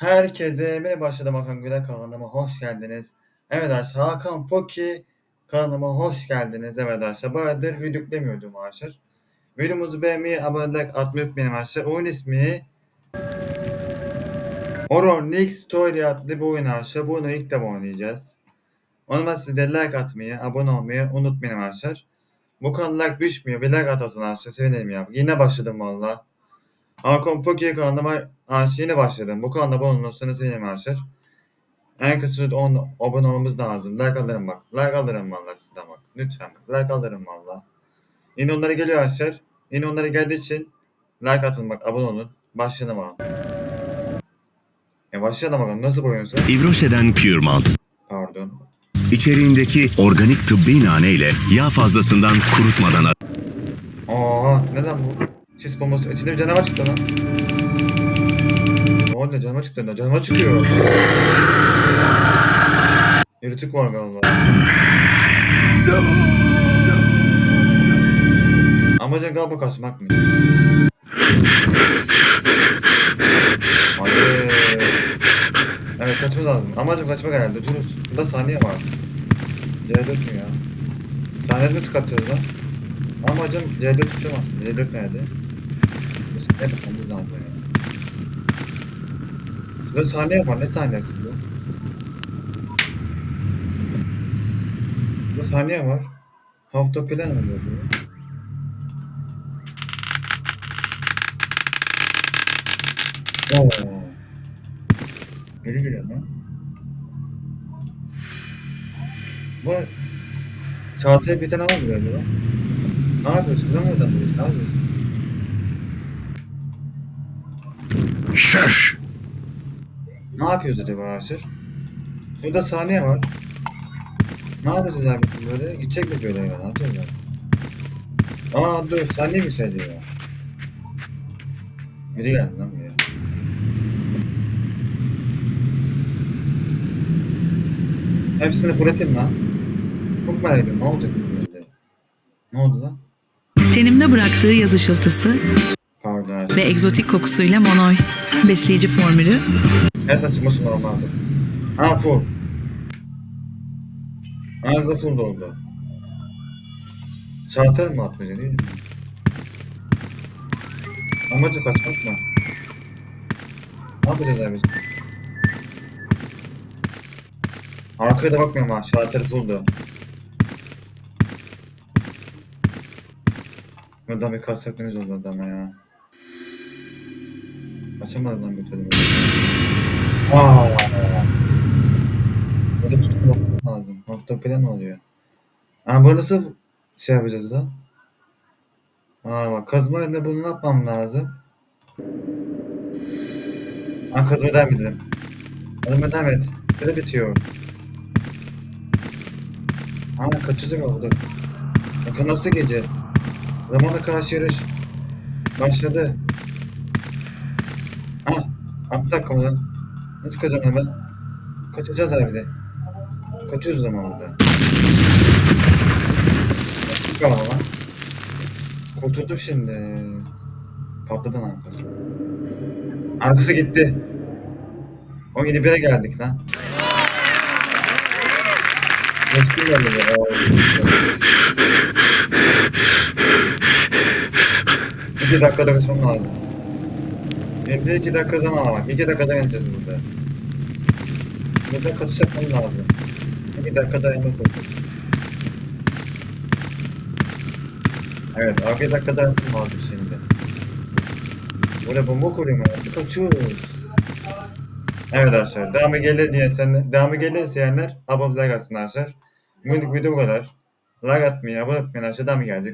Herkese merhaba başladım Hakan Güler kanalıma hoş geldiniz. Evet arkadaşlar Hakan Poki kanalıma hoş geldiniz. Evet arkadaşlar bayağıdır video yüklemiyordum arkadaşlar. Videomuzu beğenmeyi, abone like atmayı unutmayın arkadaşlar. Oyun ismi Horror Nick Story adlı bir oyun arkadaşlar. Bu oyunu ilk defa oynayacağız. Onun için siz de like atmayı, abone olmayı unutmayın arkadaşlar. Bu kanal like düşmüyor. Bir like atasın arkadaşlar. Sevinirim ya. Yine başladım valla. Hakan Poki kanalıma arkadaşlar yine başladım. Bu kanalda abone olursanız sevinirim arkadaşlar. En kısa 10 abone olmamız lazım. Like alırım bak. Like alırım valla sizden bak. Lütfen bak. Like alırım valla. Yine onlara geliyor arkadaşlar. Yine onlara geldiği için like atın bak. Abone olun. Başlayalım abi. Ya başlayalım bakalım. Nasıl boyunsa? İvroşe'den Pure Malt. Pardon. İçeriğindeki organik tıbbi nane ile yağ fazlasından kurutmadan Aa neden bu? Sis bombası. İçinde bir canavar çıktı lan. Ne oldu canavar çıktı lan. Canavar çıkıyor. Yırtık var galiba. Amacın galiba kaçmakmış. Hadi. Evet kaçmamız lazım. Amacım kaçmak herhalde. Dururuz. Burada saniye var. C4 mü ya? Saniyede nasıl kaçacağız lan? Amacım C4 tutamaz. C4 nerede? Bu saniye bakmamız lazım ya. Şurada saniye var. Ne saniyesi bu? Bu saniye var. Hafta plan oluyor bu. Oo. Geri geliyor lan. Bu Çağatay bir tane mı galiba? Ne yapıyorsun? Lan bunu. Ne yapıyorsun? Şaş! Ne yapıyoruz acaba Aşır? Şurada saniye var. Ne yapacağız abi böyle? Gidecek mi böyle ya? Ne yapacağız ya? Aa dur saniye mi söylüyor ya? Biri geldi lan buraya. Hepsini fırlatayım lan. Çok merak ediyorum. Ne olacak? Ne oldu lan? Tenimde bıraktığı yaz ışıltısı Pardon Aşır. Ve egzotik kokusuyla Monoy. Besleyici formülü Evet açılması normaldi. Ha full. Ağzı full doldu. Şartel mi atmaca değil mi? Amacı kaçmak mı? Ne yapacağız abi? Arkaya da bakmıyorum ha. Şartel fulldu. Buradan bir kassak temiz olurdu ama ya. Açamadım lan bir türlü. Aa. Böyle tutması lazım. Nokta plan oluyor. Ha bu nasıl şey yapacağız da? Aa bak kazma ile bunu ne yapmam lazım? Ha kazma devam edelim. Kazma devam et. Böyle bitiyor. Ha kaçacak oldu. Bakın nasıl gece? Zamana karşı yarış. Başladı. Bir dakika ulan. Nasıl kaçacağım ben? Kaçacağız abi de. Kaçıyoruz ama burada. Çıkalım ama. Kurtuldum şimdi. Patladın arkası. Arkası gitti. O gidip yere geldik lan. Eski geldi ya. İki dakikada kaçmam lazım. Benim de iki dakika zaman var. İki dakikada geleceğiz burada. Burada kaçış yapmam lazım. İki dakikada yemek oldu. Evet, abi dakikada yapmam lazım şimdi. Böyle bomba kuruyorum ya. Kaçıyoruz. Evet arkadaşlar, devamı gelir diye sen, devamı gelir isteyenler abone like arkadaşlar. Bugünlük video bu kadar. Like atmayı, abone olmayı arkadaşlar, devamı gelecek.